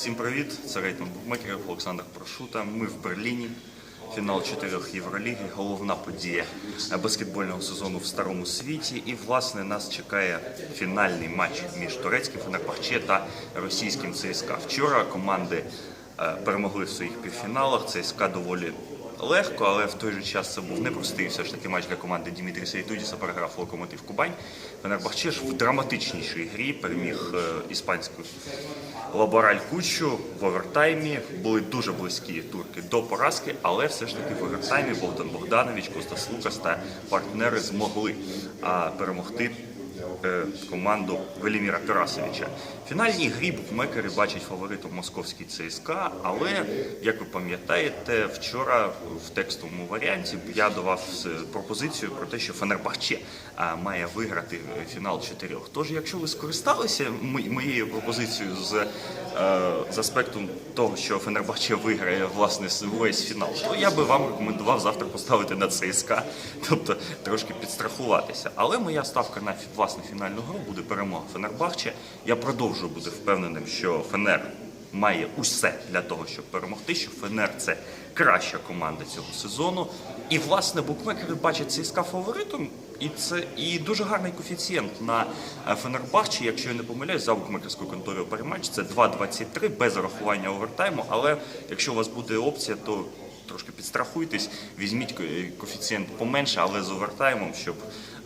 Всім привіт! Це рейтинг букмекерів Олександр Прошута. Ми в Берліні. Фінал чотирьох Євроліги, головна подія баскетбольного сезону в старому світі. І власне нас чекає фінальний матч між турецьким Фенербахче та російським ЦСКА. Вчора команди е, перемогли в своїх півфіналах. ЦСКА доволі легко, але в той же час це був непростий все ж таки матч для команди Дімітрі Сейтудіса. Переграв локомотив Кубань. Фенербахче ж в драматичнішій грі переміг е, іспанську Лабораль Кучу в овертаймі були дуже близькі турки до поразки, але все ж таки в овертаймі Богдан Богданович, Костас Лукас та партнери змогли перемогти команду Веліміра Тарасовича. Фінальній грі букмекери бачать фаворитом московський ЦСКА, але як ви пам'ятаєте, вчора в текстовому варіанті я давав е, пропозицію про те, що Фенербахче має виграти е, фінал чотирьох. Тож, якщо ви скористалися моєю пропозицією з, е, з аспекту того, що Фенербахче виграє власне весь фінал, то я би вам рекомендував завтра поставити на ЦСКА, тобто трошки підстрахуватися. Але моя ставка на фі- власне фінальну гру буде перемога Фенербахче. Я продовжую бути впевненим, що Фенер має усе для того, щоб перемогти, що Фенер це краща команда цього сезону. І власне букмекери бачать ЦСКА фаворитом, і це і дуже гарний коефіцієнт на е, Фенербахче, якщо я не помиляюсь, за букмекерською конторою Паріматч це 2,23 без урахування овертайму. Але якщо у вас буде опція, то трошки підстрахуйтесь, візьміть коефіцієнт поменше, але з овертаймом, щоб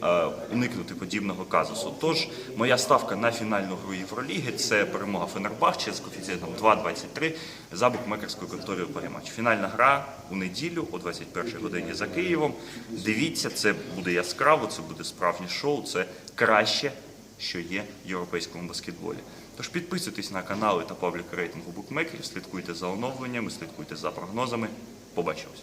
е, уникнути подібного казусу. Тож моя ставка на фінальну гру Євроліги це перемога Фенербахче з коефіцієнтом 2,23 за букмекерською конторою Паріматч. Фінальна гра у неділю о 21 годині за Києвом. Дивіться, це буде яскраво, це буде справжнє шоу, це краще, що є в європейському баскетболі. Тож підписуйтесь на канали та пабліки рейтингу букмекерів, слідкуйте за оновленнями, слідкуйте за прогнозами. Побачимось.